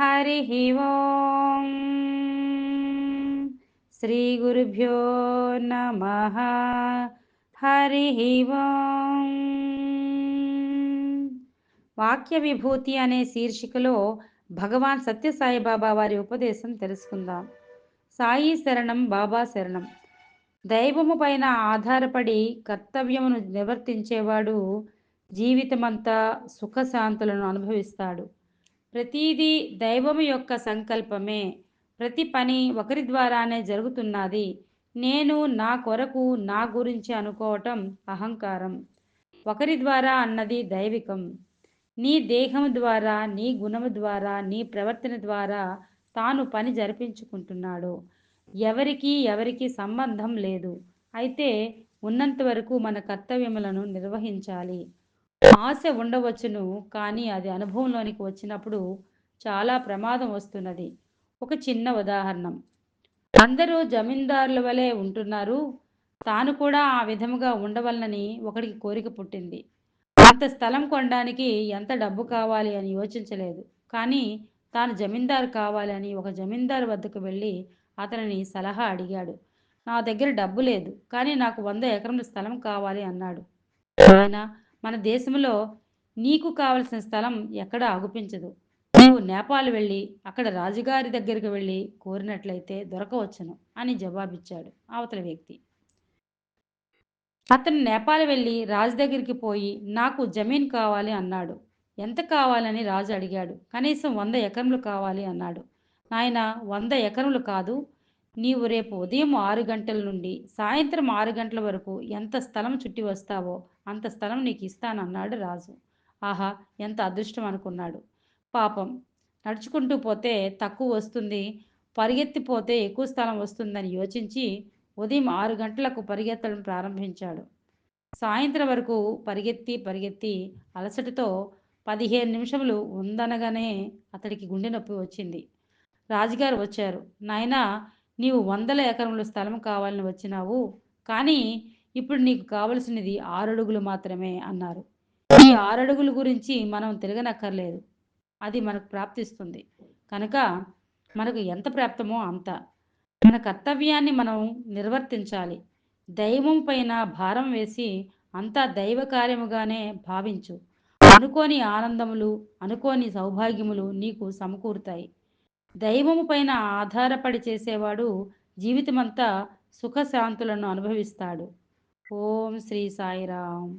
హరి ఓం. శ్రీ గురుభ్యో నమ. హరి వాక్య విభూతి అనే శీర్షికలో భగవాన్ సత్యసాయిబాబా వారి ఉపదేశం తెలుసుకుందాం. సాయి శరణం బాబా శరణం. దైవము పైన ఆధారపడి కర్తవ్యమును నివర్తించేవాడు జీవితమంతా సుఖశాంతులను అనుభవిస్తాడు. ప్రతీదీ దైవము యొక్క సంకల్పమే. ప్రతి పని ఒకరి ద్వారానే జరుగుతున్నది. నేను నా కొరకు నా గురించి అనుకోవటం అహంకారం. ఒకరి ద్వారా అన్నది దైవికం. నీ దేహం ద్వారా నీ గుణము ద్వారా నీ ప్రవర్తన ద్వారా తాను పని జరిపించుకుంటున్నాడు. ఎవరికి ఎవరికి సంబంధం లేదు. అయితే ఉన్నంత వరకు మన కర్తవ్యములను నిర్వహించాలి. ఆశ ఉండవచ్చును కానీ అది అనుభవంలోనికి వచ్చినప్పుడు చాలా ప్రమాదం వస్తున్నది. ఒక చిన్న ఉదాహరణ. అందరూ జమీందారుల వలె ఉంటున్నారు. తాను కూడా ఆ విధముగా ఉండవలనని ఒకడికి కోరిక పుట్టింది. అంత స్థలం కొనడానికి ఎంత డబ్బు కావాలి అని యోచించలేదు. కానీ తాను జమీందారు కావాలని ఒక జమీందారు వద్దకు వెళ్ళి అతనిని సలహా అడిగాడు. నా దగ్గర డబ్బు లేదు కానీ నాకు వంద ఎకరముల స్థలం కావాలి అన్నాడు. ఆయన మన దేశంలో నీకు కావలసిన స్థలం ఎక్కడ అగుపించదు నువ్వు నేపాల్ వెళ్ళి అక్కడ రాజుగారి దగ్గరికి వెళ్ళి కోరినట్లయితే దొరకవచ్చును అని జవాబిచ్చాడు అవతల వ్యక్తి. అతను నేపాల్ వెళ్ళి రాజు దగ్గరికి పోయి నాకు జమీన్ కావాలి అన్నాడు. ఎంత కావాలని రాజు అడిగాడు. కనీసం వంద ఎకరములు కావాలి అన్నాడు. నాయన వంద ఎకరములు కాదు. నీవు రేపు ఉదయం ఆరు గంటల నుండి సాయంత్రం ఆరు గంటల వరకు ఎంత స్థలం చుట్టి వస్తావో అంత స్థలం నీకు ఇస్తానన్నాడు రాజు. ఆహా ఎంత అదృష్టం అనుకున్నాడు. పాపం నడుచుకుంటూ పోతే తక్కువ వస్తుంది పరిగెత్తిపోతే ఎక్కువ స్థలం వస్తుందని యోచించి ఉదయం ఆరు గంటలకు పరిగెత్తడం ప్రారంభించాడు. సాయంత్రం వరకు పరిగెత్తి పరిగెత్తి అలసటతో పదిహేను నిమిషములు ఉందనగానే అతడికి గుండె నొప్పి వచ్చింది. రాజుగారు వచ్చారు. నాయనా నీవు వందల ఎకరంలో స్థలం కావాలని వచ్చినావు కానీ ఇప్పుడు నీకు కావలసినది ఆరడుగులు మాత్రమే అన్నారు. ఈ ఆరడుగుల గురించి మనం తిరగనక్కర్లేదు. అది మనకు ప్రాప్తిస్తుంది. కనుక మనకు ఎంత ప్రాప్తమో అంత. మన కర్తవ్యాన్ని మనం నిర్వర్తించాలి. దైవం పైన భారం వేసి అంతా దైవ కార్యముగానే భావించు. అనుకోని ఆనందములు అనుకోని సౌభాగ్యములు నీకు సమకూరుతాయి. దైవము పైన ఆధారపడి చేసేవాడు జీవితమంతా సుఖశాంతులను అనుభవిస్తాడు. ఓం శ్రీ సాయిరామ్.